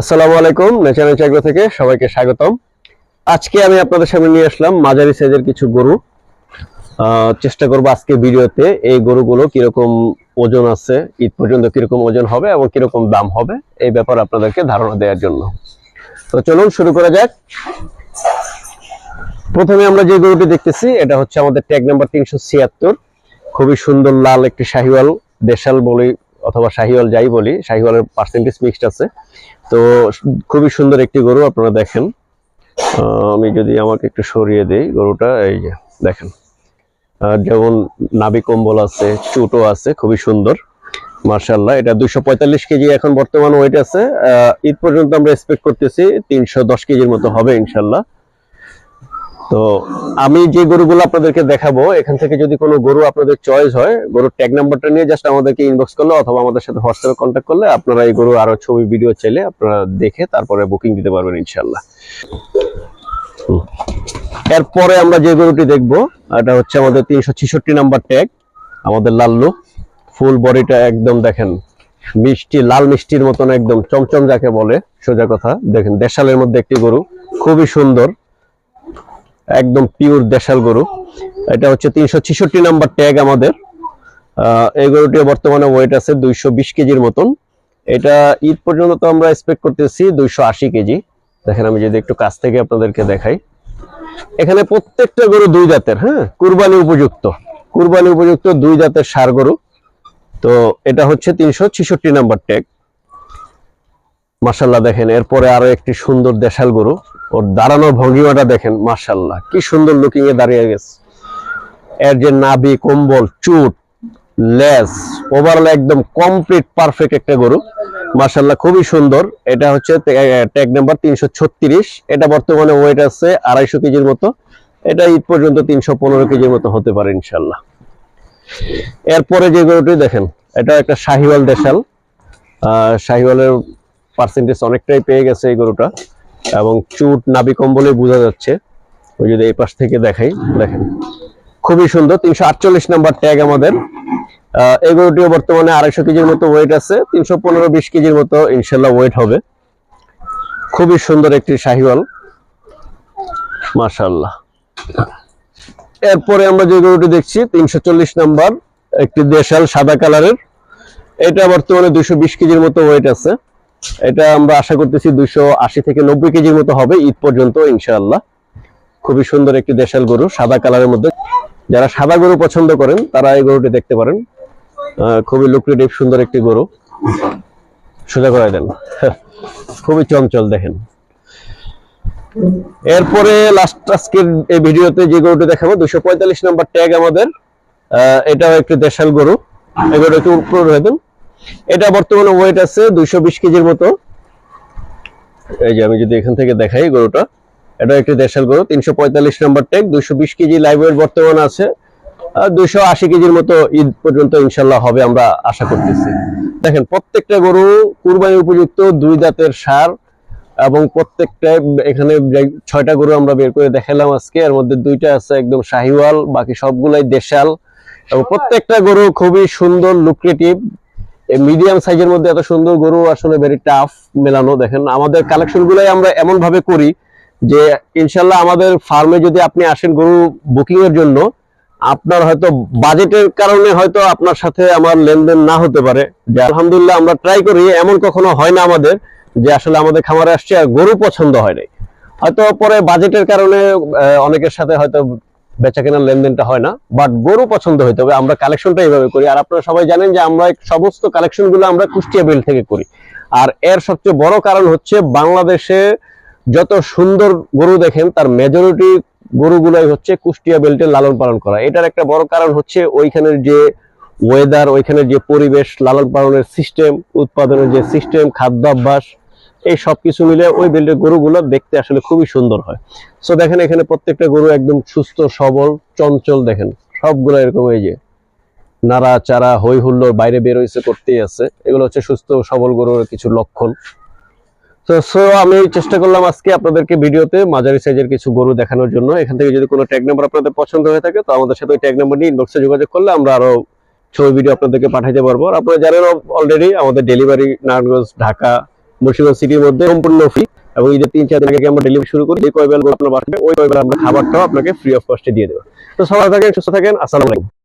আসসালামু আলাইকুম নেচার চাকরি থেকে সবাইকে স্বাগতম। আজকে আমি আপনাদের সামনে নিয়ে আসলাম মাঝারি সাইজের কিছু গরু। চেষ্টা করব আজকে ভিডিওতে এই গরুগুলো কীরকম ওজন আছে, ঈদ পর্যন্ত কীরকম ওজন হবে এবং কীরকম দাম হবে, এই ব্যাপারে আপনাদেরকে ধারণা দেওয়ার জন্য। তো চলুন শুরু করা যাক। প্রথমে আমরা যে গরুটি দেখতেছি, এটা হচ্ছে আমাদের ট্যাগ নাম্বার তিনশো ছিয়াত্তর। খুবই সুন্দর, লাল একটি শাহিওয়াল, দেশাল বলি অথবা শাহিওয়াল যাই বলি, শাহিওয়ালের পার্সেন্টেজ মিক্সড আছে। তো খুবই সুন্দর একটি গরু আপনারা দেখেন। আমি যদি আমাকে একটু সরিয়ে দিই গরুটা, এই যে দেখেন। যেমন নাবি কম্বল আছে, চুটো আছে, খুবই সুন্দর। মার্শাল্লাহ এটা দুইশো পঁয়তাল্লিশ কেজি এখন বর্তমান ওয়েট আছে। ঈদ পর্যন্ত আমরা এক্সপেক্ট করতেছি তিনশো দশ কেজির মতো হবে ইনশাল্লাহ তো আমি যে গরুগুলো আপনাদেরকে দেখাবো, এখান থেকে যদি কোনো গরু আপনাদের চয়েস হয়, গরুর ট্যাগ নাম্বারটা নিয়ে জাস্ট আমাদেরকে ইনবক্স করলে অথবা আমাদের সাথে হোয়াটসঅ্যাপে কন্ট্যাক্ট করলে আপনারা এই গরু আরও ছবি ভিডিও চাইলে আপনারা দেখে তারপরে বুকিং দিতে পারবেন ইনশাল্লাহ। এরপরে আমরা যে গরুটি দেখব, এটা হচ্ছে আমাদের তিনশো ছিষট্টি নাম্বার ট্যাগ আমাদের লাল্লু। ফুল বডিটা একদম দেখেন, মিষ্টি, লাল মিষ্টির মতন একদম চমচম যাকে বলে, সোজা কথা। দেখেন, দেশালের মধ্যে একটি গরু, খুবই সুন্দর। একদম পিওর দেশাল গরু। এটা হচ্ছে তিনশো ছিষট্টি নাম্বার ট্যাগ আমাদের। এই গরুটি বর্তমানে ওয়েট আছে দুইশো বিশ কেজির মতন। এটা ঈদ পর্যন্ত তো আমরা এক্সপেক্ট করতেছি দুইশো আশি কেজি। দেখেন আমি যদি একটু কাছ থেকে আপনাদেরকে দেখাই। এখানে প্রত্যেকটা গরু দুই জাতের হ্যাঁ? কুরবানি উপযুক্ত। কুরবানি উপযুক্ত দুই জাতের সার গরু। তো এটা হচ্ছে তিনশো ছিষট্টি নাম্বার ট্যাগ মার্শাল্লাহ দেখেন, এরপরে আরও একটি সুন্দর দেশাল গরু। ওর দাঁড়ানোর ভঙ্গিমাটা দেখেন মার্শাল্লাহ কি সুন্দর লুকিং এ দাঁড়িয়ে গেছে। এর যে নাভি কম্বল চুট লেস ওভারঅল একদম কমপ্লিট পারফেক্ট একটা গরু। মার্শাল্লাহ খুবই সুন্দর। এটা হচ্ছে ট্যাগ নাম্বার তিনশো ছত্রিশ। এটা বর্তমানে ওয়েট আছে আড়াইশো কেজির মতো। এটা ঈদ পর্যন্ত তিনশো পনেরো কেজির মতো হতে পারে ইনশাল্লাহ এরপরে যে গরুটি দেখেন এটা একটা শাহিওয়াল দেশাল। আহ, শাহিওয়ালের পার্সেন্টেজ অনেকটাই পেয়ে গেছে এই গরুটা। এবং চুট নাবি কম্বলে বোঝা যাচ্ছে। ওই যদি এই পাশ থেকে দেখাই, দেখেন। খুবই সুন্দর, তিনশো আটচল্লিশ নাম্বার ট্যাগ আমাদের। গরুটিও বর্তমানে আড়াইশো কেজির মতো ওয়েট আছে, তিনশো পনেরো বিশ কেজির মতো ইনশাল্লাহ ওয়েট হবে। খুবই সুন্দর একটি শাহিওয়াল। মাশাল্লাহ এরপরে আমরা যে গরুটি দেখছি, তিনশো চল্লিশ নাম্বার, একটি দেশাল সাদা কালারের। এটা বর্তমানে দুইশো বিশ কেজির মতো ওয়েট আছে। এটা আমরা আশা করতেছি দুইশো আশি থেকে নব্বই কেজির মতো হবে, ঈদ পর্যন্ত, ইনশাআল্লাহ। খুবই সুন্দর একটি দেশাল গরু, সাদা কালারের মধ্যে। যারা সাদা গরু পছন্দ করেন, তারা এই গরুটি দেখতে পারেন। খুবই লুক্রেটিভ সুন্দর একটি গরু। সোজা করে দেন। খুবই চঞ্চল, দেখেন। এরপরে লাস্ট আজকের এই ভিডিওতে যে গরুটি দেখাবো দুশো পঁয়তাল্লিশ নম্বর ট্যাগ আমাদের। এটাও একটি দেশাল গরু। এই গরু একটু রয়ে দেন। এটা বর্তমানে ওয়েট আছে দুইশো বিশ কেজির মতো। এই যে আমি যদি এখান থেকে দেখাই গরুটা, এটা একটি দেশাল গরু, তিনশো পঁয়তাল্লিশ নম্বর ট্যাগ দুইশো বিশ কেজি লাইভ ওয়েট বর্তমানে আছে দুইশো আশি কেজির মতো ঈদ পর্যন্ত ইনশাল্লাহ হবে আমরা আশা করতেছি। দেখেন, প্রত্যেকটা গরু কুরবানি উপযুক্ত, দুই দাঁতের সার, এবং প্রত্যেকটা এখানে ছয়টা গরু আমরা বের করে দেখালাম আজকে, এর মধ্যে দুইটা আছে একদম শাহিওয়াল, বাকি সবগুলাই দেশাল। এবং প্রত্যেকটা গরু খুবই সুন্দর লুক্রেটিভ মিডিয়াম সাইজের মধ্যে এত সুন্দর গরু আসলে ভেরি টাফ মেলানো, দেখেন আমাদের কালেকশন গুলাই আমরা এমন ভাবে করি যে ইনশাল্লাহ আমাদের ফার্মে যদি আপনি আসেন গরু বুকিং এর জন্য, আপনার হয়তো বাজেটের কারণে হয়তো আপনার সাথে আমার লেনদেন না হতে পারে। যে আলহামদুলিল্লাহ আমরা ট্রাই করি, এমন কখনো হয় না আমাদের যে আসলে আমাদের খামারে আসছে আর গরু পছন্দ হয় নাই। হয়তো পরে বাজেটের কারণে অনেকের সাথে হয়তো বেচা কেনার লেনদেনটা হয় না বাট গরু পছন্দ হইতে হবে। আমরা কালেকশনটা এইভাবে করি। আর আপনারা সবাই জানেন যে আমরা সমস্ত কালেকশনগুলো আমরা কুষ্টিয়া বিল থেকে করি। আর এর সবচেয়ে বড় কারণ হচ্ছে বাংলাদেশে যত সুন্দর গরু দেখেন, তার মেজরিটি গরুগুলোই হচ্ছে কুষ্টিয়া বেল্টে লালন পালন করা। এটার একটা বড় কারণ হচ্ছে ওইখানের যে ওয়েদার ওইখানের যে পরিবেশ, লালন পালনের সিস্টেম উৎপাদনের যে সিস্টেম খাদ্যাভ্যাস এই সব কিছু মিলে ওই বেল্টের গরুগুলো দেখতে আসলে খুবই সুন্দর হয়। সো দেখেন এখানে প্রত্যেকটা গরু একদম সুস্থ, সবল, চঞ্চল দেখেন। সবগুলো এরকম এই যে নাড়া চারা হই হুল্লোর বাইরে বের হয়েছে করতেই আছে। এগুলো হচ্ছে সুস্থ, সবল গরুর কিছু লক্ষণ। তো সো আমি চেষ্টা করলাম আজকে আপনাদেরকে ভিডিওতে মাঝারি সাইজের কিছু গরু দেখানোর জন্য। এখান থেকে যদি কোনো ট্যাগ নাম্বার আপনাদের পছন্দ হয়ে থাকে, তো আমাদের সাথে ওই ট্যাগ নাম্বার নিয়ে ইনবক্সে যোগাযোগ করলে আমরা আরও ছবি ভিডিও আপনাদেরকে পাঠাইতে পারব। আর আপনারা জানেন অলরেডি আমাদের ডেলিভারি নারায়ণগঞ্জ, ঢাকা মুর্শিদাবাদ সিটির মধ্যে সম্পূর্ণ ফ্রি এবং ঈদের তিন চার দিন আগে আমরা ডেলিভারি শুরু করি? যে কয়বেল আপনার বাসবে ওই কয়বেল আমরা খাবারটাও আপনাকে ফ্রি অফ কস্টে দিয়ে দেবো। তো সবাই থাকেন, সুস্থ থাকেন, আসসালামু আলাইকুম।